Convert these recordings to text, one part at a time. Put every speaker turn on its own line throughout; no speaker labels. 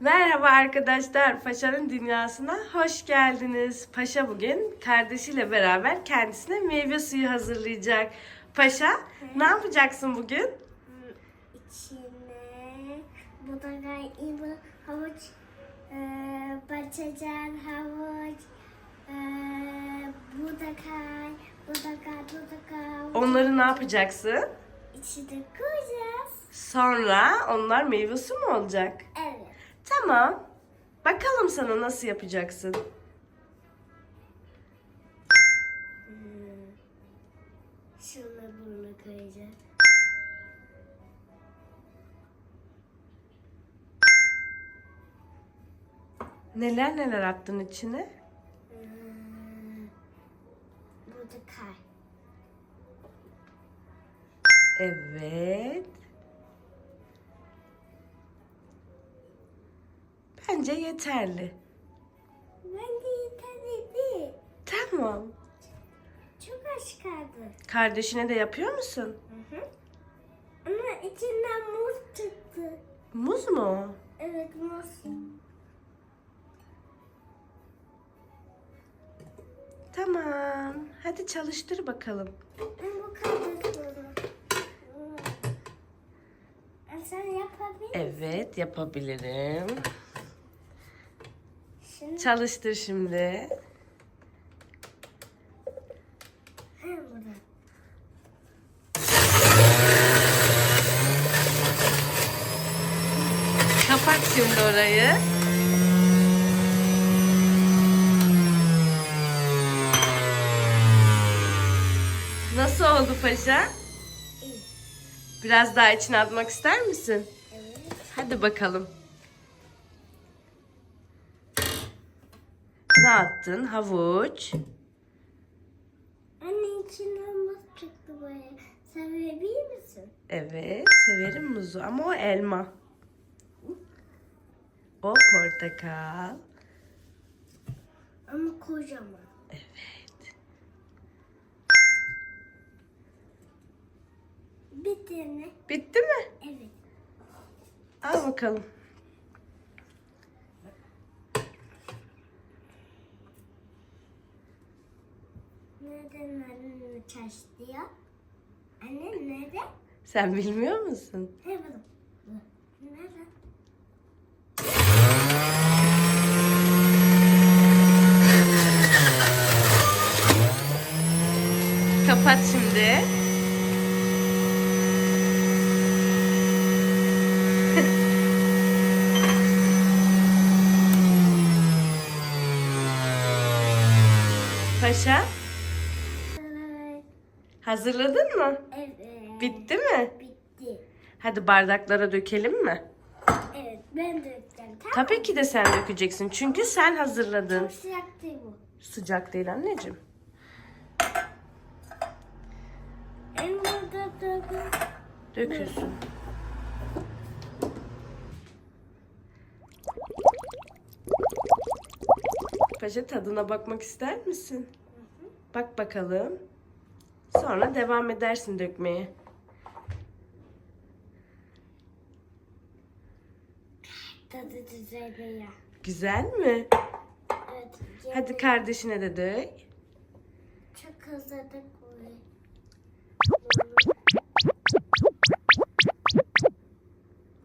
Merhaba arkadaşlar, Paşa'nın dünyasına hoş geldiniz. Paşa bugün kardeşiyle beraber kendisine meyve suyu hazırlayacak. Paşa, ne yapacaksın bugün?
İçine bu da gayet iyi bu havuç, e, patlıcan, havuç, e, bu da kay, bu da kay, bu da kay.
Onları ne yapacaksın?
İçine koyacağız.
Sonra onlar meyve su mu olacak? Tamam. Bakalım sana nasıl yapacaksın.
Şunu bunu koyacağız.
Neler neler attın içine?
E, bu da kay.
Evet. Bence yeterli.
Bence yeterli değil.
Tamam.
Çok az kaldı.
Kardeşine de yapıyor musun?
Hı hı. Ama içinden muz çıktı.
Muz mu?
Evet muz.
Tamam. Hadi çalıştır bakalım.
Ben bu kadar. Hmm. Sen yapabilir
Evet, yapabilirim.
Şimdi
Çalıştır şimdi. Kapat şimdi orayı. Nasıl oldu paşa? Biraz daha içine atmak ister misin?
Evet.
Hadi bakalım. Ne attın? Havuç.
Anne içinden muz çıktı böyle. Sevebilir misin?
Evet, severim muzu ama o elma. O portakal.
Ama kocaman.
Evet.
Bitti mi?
Bitti mi?
Evet.
Al bakalım.
Neden anne çalıştı ya? Anne nerede?
Sen bilmiyor musun?
Buldum. Nerede?
Kapat şimdi. Paşa,
Evet.
Hazırladın mı?
Evet.
Bitti mi?
Bitti.
Hadi bardaklara dökelim mi?
Evet ben dökeceğim. Tamam.
Tabii ki de sen dökeceksin. Çünkü sen hazırladın.
Çok sıcak değil bu.
Sıcak değil anneciğim.
En burada dökün.
Döküyorsun. Paşa tadına bakmak ister misin? Bak bakalım. Sonra devam edersin dökmeye.
Tadı güzel ya.
Güzel mi?
Evet.
Hadi kardeşine de dök.
Çok hızlı da koy.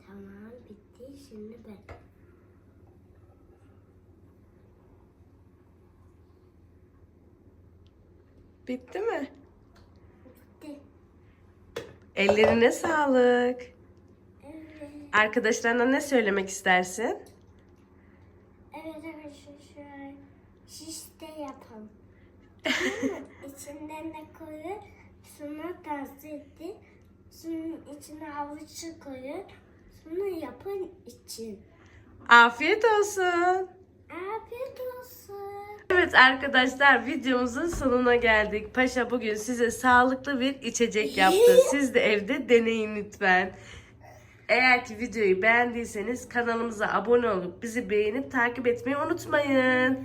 Tamam bitti. Şimdi ben.
Bitti mi? Ellerine sağlık.
Evet.
Arkadaşlarına ne söylemek istersin?
Evet evet şu şöyle şiş de yapalım. İçinden de koyun. Sonra dans etti. Sonra içine havuç koyun. Sonra yapın için.
Afiyet olsun.
Afiyet olsun.
Evet arkadaşlar videomuzun sonuna geldik. Paşa bugün size sağlıklı bir içecek yaptı. Siz de evde deneyin lütfen. Eğer ki videoyu beğendiyseniz kanalımıza abone olup bizi beğenip takip etmeyi unutmayın.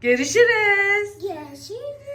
Görüşürüz.
Görüşürüz.